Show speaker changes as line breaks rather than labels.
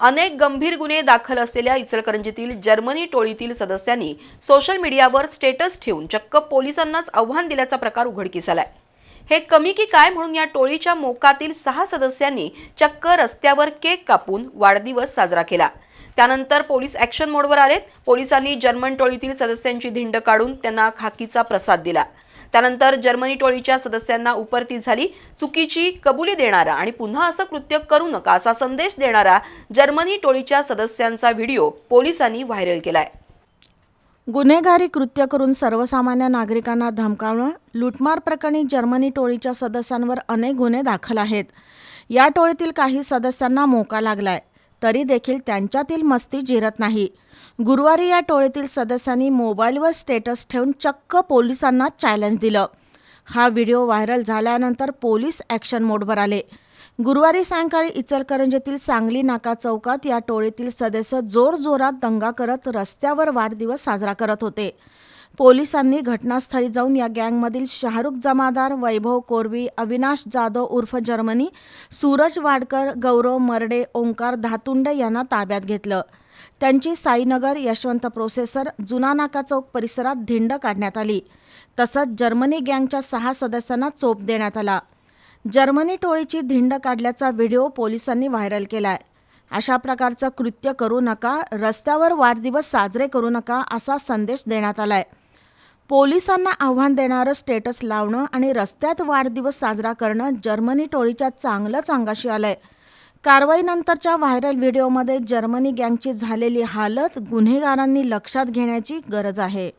अनेक गंभीर गुन्हे दाखल असलेल्या इचलकरंजीतील जर्मनी टोळीतील सदस्यांनी सोशल मीडियावर स्टेटस ठेवून चक्क पोलिसांनाच आव्हान दिल्याचा प्रकार उघडकीस आलाय हे कमी की काय म्हणून या टोळीच्या मोकातील सहा सदस्यांनी चक्क रस्त्यावर केक कापून वाढदिवस साजरा केला. त्यानंतर पोलीस ऍक्शन मोडवर आलेत. पोलिसांनी जर्मन टोळीतील सदस्यांची धिंड काढून त्यांना खाकीचा प्रसाद दिला. त्यानंतर जर्मनी टोळीच्या सदस्यांना उपरती झाली. चुकीची कबुली देणारा आणि पुन्हा असं कृत्य करू नका असा संदेश देणारा जर्मनी टोळीच्या सदस्यांचा व्हिडिओ पोलिसांनी व्हायरल केलाय.
गुन्हेगारी कृत्य करून सर्वसामान्य नागरिकांना धमकावणं लुटमार प्रकरणी जर्मनी टोळीच्या सदस्यांवर अनेक गुन्हे दाखल आहेत. या टोळीतील काही सदस्यांना मोका लागलाय. तरी देखील त्यांच्यातील मस्ती जिरत नाही. गुरुवारी या टोळीतील सदस्यांनी मोबाईलवर स्टेटस ठेवून चक्क पोलिसांना चॅलेंज दिलं. हा व्हिडिओ व्हायरल झाल्यानंतर पोलीस ॲक्शन मोडवर आले. गुरुवारी सायंकाळी इचलकरंजीतील सांगली नाका चौकात या टोळीतील सदस्य जोरजोरात दंगा करत रस्त्यावर वाढदिवस साजरा करत होते. पोलिसांनी घटनास्थळी जाऊन या गँगमधील शाहरुख जमादार वैभव कोरवी अविनाश जाधव उर्फ जर्मनी सूरज वाडकर गौरव मर्डे ओंकार धातुंडे यांना ताब्यात घेतलं. त्यांची साईनगर यशवंत प्रोसेसर जुना नाका चौक परिसरात धिंड काढण्यात आली. तसंच जर्मनी गँगच्या सहा सदस्यांना चोप देण्यात आला. जर्मनी टोळीची धिंड काढल्याचा व्हिडिओ पोलिसांनी व्हायरल केलाय. अशा प्रकारचं कृत्य करू नका रस्त्यावर वाढदिवस साजरे करू नका असा संदेश देण्यात आलाय. पोलिसांना आव्हान देणारं स्टेटस लावणं आणि रस्त्यात वाढदिवस साजरा करणं जर्मनी टोळीच्या चांगलंच अंगाशी आलंय. कारवाईनंतरच्या व्हायरल व्हिडिओमध्ये जर्मनी गँगची झालेली हालत गुन्हेगारांनी लक्षात घेण्याची गरज आहे.